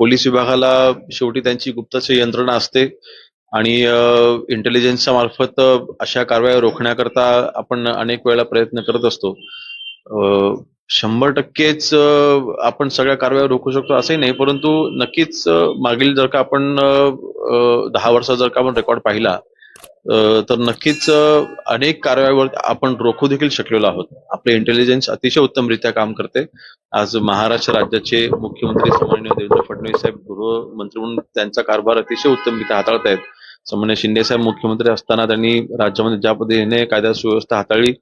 Police विभागाला शेवटी त्यांची गुप्तचर यंत्रणा असते आणि इंटेलिजन्सच्या मार्फत अशा कारवाया रोखण्याकरता आपण अनेक वेळेला प्रयत्न करत असतो. शंभर टक्केच आपण सगळ्या कारवाया रोखू शकतो असंही नाही परंतु नक्कीच मागील जर का आपण दहा वर्षात जर का आपण रेकॉर्ड पाहिला तर नक्कीच अनेक कारवाईवर आपण रोखू देखील शकलेलो आहोत. आपले इंटेलिजन्स अतिशय उत्तमरित्या काम करते. आज महाराष्ट्र राज्याचे मुख्यमंत्री सामान्य देवेंद्र फडणवीस साहेब गृहमंत्री म्हणून त्यांचा कारभार अतिशय उत्तमरित्या हाताळत आहेत. सामान्य शिंदे साहेब मुख्यमंत्री असताना त्यांनी राज्यामध्ये ज्या पद्धतीने कायदा सुव्यवस्था हाताळली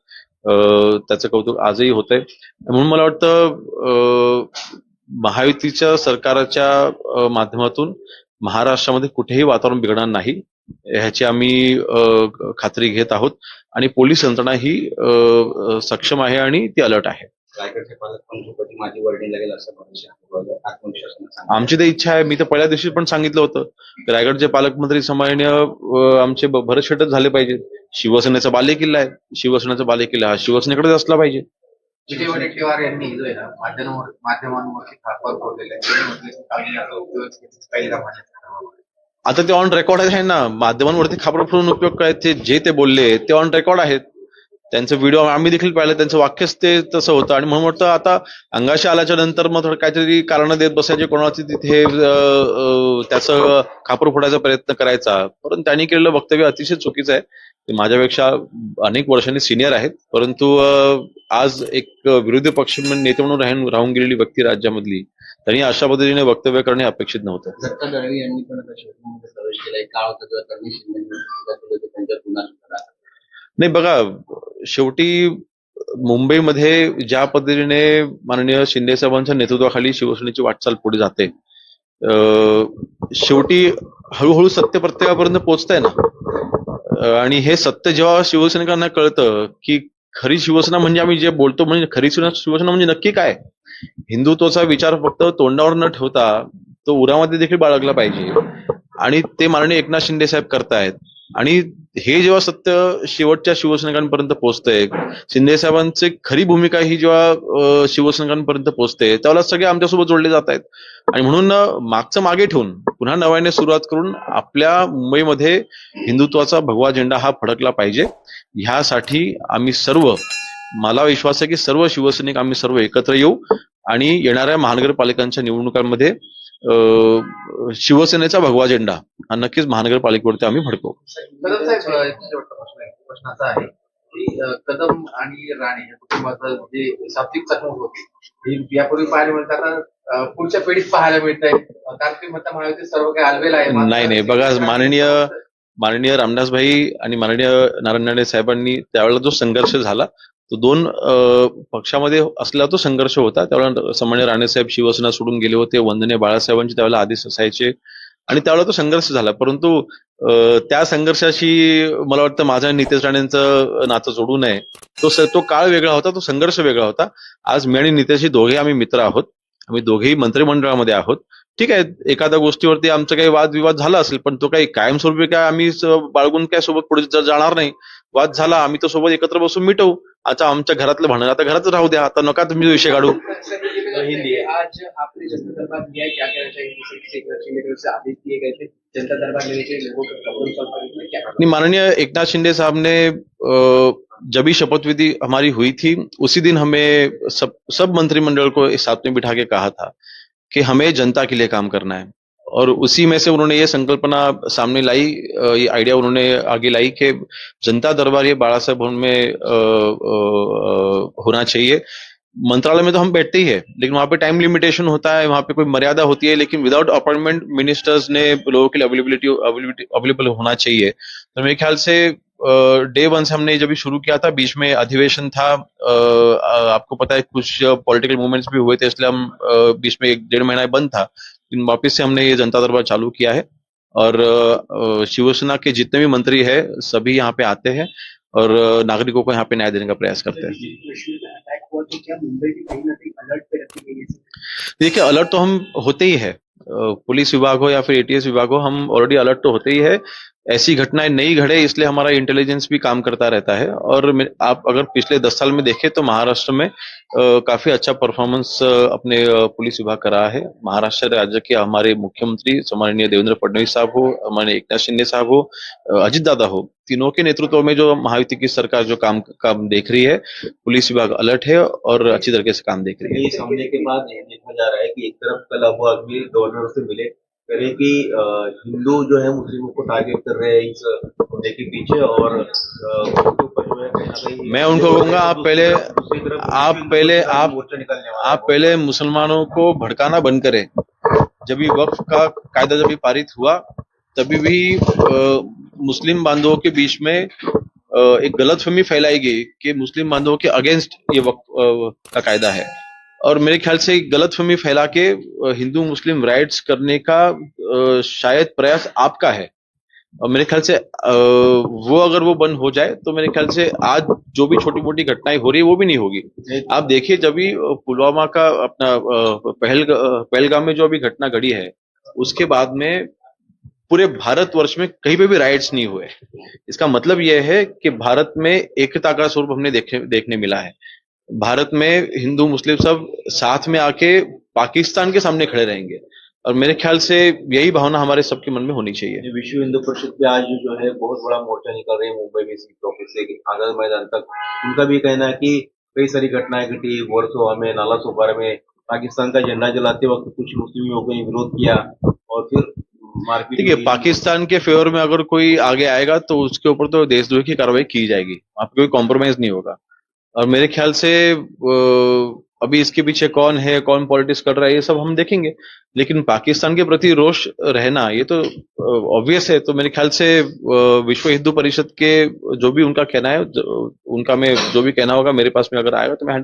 त्याचं कौतुक आजही होत आहे म्हणून मला वाटतं महायुतीच्या सरकारच्या माध्यमातून महाराष्ट्रामध्ये कुठेही वातावरण बिघडणार नाही. ह्याची आम्ही खात्री घेत आहोत. आणि पोलीस यंत्रणा ही सक्षम आहे आणि ती अलर्ट आहे. आमची तर इच्छा आहे. मी तर पहिल्या दिवशी पण सांगितलं होतं. रायगडचे पालकमंत्री सामान्य आमचे ब- भरत शेटच झाले पाहिजे शिवसेनेचा बालेकिल्ला आहे. शिवसेनेचा बालेकिल्ला हा शिवसेनेकडेच असला पाहिजे. विजय वडेट्टीवार यांनी जो आहे ना माध्यमांवर माध्यमांवरती थापर फोडलेला आहे आता ते ऑन रेकॉर्ड आहे ना माध्यमांवरती खापर फोडून उपयोग काय ते जे ते बोलले ते ऑन रेकॉर्ड आहेत. त्यांचं व्हिडिओ आम्ही देखील पाहिलं त्यांचं वाक्यच ते तसं होतं. आणि म्हणून वाटतं आता अंगाशी आल्याच्यानंतर मग थोडं काहीतरी कारण देत बसायचे कोणाची तिथे त्याचं खापर फोडायचा प्रयत्न करायचा. परंतु त्यांनी केलेलं वक्तव्य अतिशय चुकीचं आहे. माझ्यापेक्षा अनेक वर्षांनी सिनियर आहेत. परंतु आज एक विरोधी पक्ष नेते म्हणून राहून राहून गेलेली व्यक्ती राज्यामधली त्यांनी अशा पद्धतीने वक्तव्य करणे अपेक्षित नव्हतं. नाही बघा शेवटी मुंबईमध्ये ज्या पद्धतीने माननीय शिंदे साहेबांच्या नेतृत्वाखाली शिवसेनेची वाटचाल पुढे जाते शेवटी हळूहळू सत्य प्रत्येकापर्यंत पोहोचतंय ना. आणि हे सत्य जेव्हा शिवसैनिकांना कळतं की खरी शिवसेना म्हणजे आम्ही जे बोलतो म्हणजे खरी शिवसेना म्हणजे नक्की काय? हिंदुत्वाचा विचार फक्त तोंडावर न ठेवता तो उरामध्ये देखील बाळगला पाहिजे. आणि ते माननीय एकनाथ शिंदे साहेब करतायत. आणि हे जेव्हा सत्य शेवटच्या शिवसैनिकांपर्यंत पोहोचतंय शिंदे साहेबांची खरी भूमिका ही जेव्हा शिवसैनिकांपर्यंत पोहोचते त्यावेळेला सगळे आमच्यासोबत जोडले जात आहेत. आणि म्हणून मागचं मागे ठेवून पुन्हा नव्याने सुरुवात करून आपल्या मुंबईमध्ये हिंदुत्वाचा भगवा झेंडा हा फडकला पाहिजे. ह्यासाठी आम्ही सर्व मला विश्वास आहे की सर्व शिवसैनिक आम्ही सर्व एकत्र येऊ आणि येणाऱ्या महानगरपालिकांच्या निवडणुकांमध्ये शिवसेनेचा भगवा झेंडा हा नक्कीच महानगरपालिकेवरती आम्ही फडकवू कदम साहेब प्रश्न असा आहे की कदम आणि राणे या कुटुंबाचं जे शाब्दिक चकमक होती यापूर्वी पाहायला मिळतं. आता अ, पुढच्या पिढीत पाहायला मिळत आहे कारण की म्हणता महायुती सर्व काही आलवेल आहे. नाही, नाही. बघा, माननीय माननीय रामदासभाई आणि माननीय नारायण राणे साहेबांनी त्यावेळेला जो संघर्ष झाला तो दोन पक्षामध्ये असला तो संघर्ष होता. त्यावेळेला सामान्य राणेसाहेब शिवसेना सोडून गेले होते. वंदने बाळासाहेबांचे त्यावेळेला आदेश असायचे. आणि त्यावेळेला तो संघर्ष झाला. परंतु त्या संघर्षाशी मला वाटतं माझा आणि नितेश राणेंचं नातं जोडू नये. तो तो काळ वेगळा होता. तो संघर्ष वेगळा होता. आज मी आणि नितेशही दोघे आम्ही मित्र आहोत. आम्ही दोघेही मंत्रिमंडळामध्ये आहोत. ठीक आहे. एखाद्या गोष्टीवरती आमचा काही वादविवाद झाला असेल पण तो काही कायमस्वरूपी काय आम्ही बाळगून काय सोबत पुढे जाणार नाही. वाद झाला आम्ही तो सोबत एकत्र बसून मिटवू. आता आमच्या घरातलं भांडण आता घरातच राहू द्या आता नका तुम्ही विषय काढू. आज आपने जनता दरबार क्या कहना चाहिए दरबार लेने के लोगों माननीय एकनाथ शिंदे साहब ने जब ही शपथ विधि हमारी हुई थी उसी दिन हमें सब सब मंत्रिमंडल को साथ में बिठा के कहा था कि हमें जनता के लिए काम करना है। और उसी में से उन्होंने ये संकल्पना सामने लाई ये आइडिया उन्होंने आगे लाई कि जनता दरबार ये बाड़ा साहब भवन में होना चाहिए। मंत्रालय में तो हम बैठते ही है, लेकिन वहाँ पे टाइम लिमिटेशन होता है, वहाँ पे कोई मर्यादा होती है, लेकिन विदाउट अपॉइंटमेंट मिनिस्टर्स ने लोगों के लिए अवेलेबिलिटी अवेलेबल होना चाहिए। तो मेरे ख्याल से डे वन से हमने जब भी शुरू किया था, बीच में अधिवेशन था आपको पता है कुछ पॉलिटिकल मूवमेंट्स भी हुए थे, इसलिए हम बीच में एक डेढ़ महीना बंद था। वापस से हमने ये जनता दरबार चालू किया है और शिवसेना के जितने भी मंत्री है, सभी यहाँ पे आते हैं और नागरिकों को यहाँ पे न्याय देने का प्रयास करते हैं। देखिए, अलर्ट तो हम होते ही है। पुलिस विभाग हो या फिर एटीएस विभाग हो, हम ऑलरेडी अलर्ट तो होते ही है ऐसी घटनाएँ नहीं घड़े इसलिए हमारा इंटेलिजेंस भी काम करता रहता है। और आप अगर पिछले दस साल में देखें तो महाराष्ट्र में अ, काफ़ी अच्छा परफॉर्मेंस अपने पुलिस विभाग का रहा है। महाराष्ट्र राज्य के हमारे मुख्यमंत्री सम्माननीय देवेंद्र फडणवीस साहब हो हमारे एकनाथ शिंदे साहब हो अजित दादा हो तीनों के नेतृत्व में जो महायुति की सरकार जो काम काम देख रही है पुलिस विभाग अलर्ट है और अच्छी तरीके से काम देख रही है। सामने के बाद देखा जा रहा है कि एक तरफ़ कल अबू आदमी गवर्नर से मिले। कह रहे कि हिंदू जो है मुस्लिमों को टारगेट कर रहे हैं इस मुद्दे के पीछे और मैं उनको कहूँगा, आप पहले- आप पहले- आप-। आप पहले मुसलमानों को भड़काना बंद करें जब भी वक्फ का कायदा जब भी पारित हुआ तभी भी मुस्लिम बांधवों के बीच में एक गलतफहमी फैलाई गई कि मुस्लिम बांधवों के अगेंस्ट ये वक्फ का कायदा है और मेरे ख्याल से गलतफहमी फैला के हिंदू मुस्लिम राइट्स करने का शायद प्रयास आपका है। और मेरे ख्याल से वो अगर वो बंद हो जाए तो मेरे ख्याल से आज जो भी छोटी मोटी घटनाएँ हो रही है वो भी नहीं होगी। आप देखिए जब भी पुलवामा का अपना पहल पहलगाम में जो अभी घटना घड़ी है उसके बाद में पूरे भारतवर्ष में कहीं पे भी राइट्स नहीं हुए। इसका मतलब यह है कि भारत में एकता का स्वरूप हमने देखे देखने मिला है। भारत में हिंदू मुस्लिम सब साथ में आके पाकिस्तान के सामने खड़े रहेंगे। और मेरे ख्याल से यही भावना हमारे सबके मन में होनी चाहिए। विश्व हिंदू परिषद पे आज जो है बहुत बड़ा मोर्चा निकल रहे हैं मुंबई में सीट ऑफ़िस से आज़ाद मैदान तक। उनका भी कहना है कि कई सारी घटनाएँ घटी वर्सोवा में नाला सोपारा में पाकिस्तान का झंडा जलाते वक्त कुछ मुस्लिम युवकों ने विरोध किया और फिर मारपीट देखिए हुई। पाकिस्तान के फेवर में अगर कोई आगे आएगा तो उसके ऊपर तो देशद्रोह की कार्रवाई की जाएगी। पे कोई कॉम्प्रोमाइज नहीं होगा। और मेरे ख्याल से अभी इसके पीछे कौन है, कौन पॉलिटिक्स कर रहा है, ये सब हम देखेंगे। लेकिन पाकिस्तान के प्रति रोष रहना, ये तो ऑब्वियस है। तो मेरे ख्याल से विश्व हिंदू परिषद के जो भी उनका कहना है उनका मैं, जो भी कहना होगा मेरे पास में अगर आएगा तो मैं हैंडल